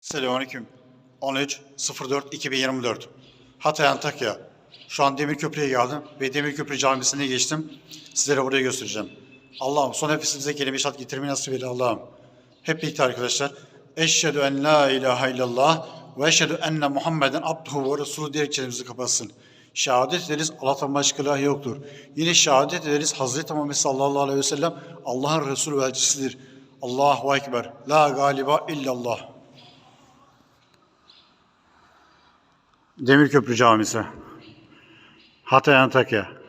Selamünaleyküm. 13 04 2024. Hatay Antakya. Şu an Demirköprü'ye geldim ve Demirköprü Camisi'ne geçtim. Sizlere burayı göstereceğim. Allah'ım son nefesimize kelime şat getirmeyi nasip eyle Allah'ım. Hep birlikte arkadaşlar. Eşhedü en la ilahe illallah ve eşhedü enne Muhammeden abduhu ve resulü diyerek çenemizi kapatsın. Şehadet ederiz Allah'tan başka ilah yoktur. Yine şehadet ederiz Hazreti Muhammed sallallahu aleyhi ve sellem Allah'ın Resulü ve elçisidir. Allahu Ekber. La galiba illallah. Demirköprü Camisi. Hatay Antakya.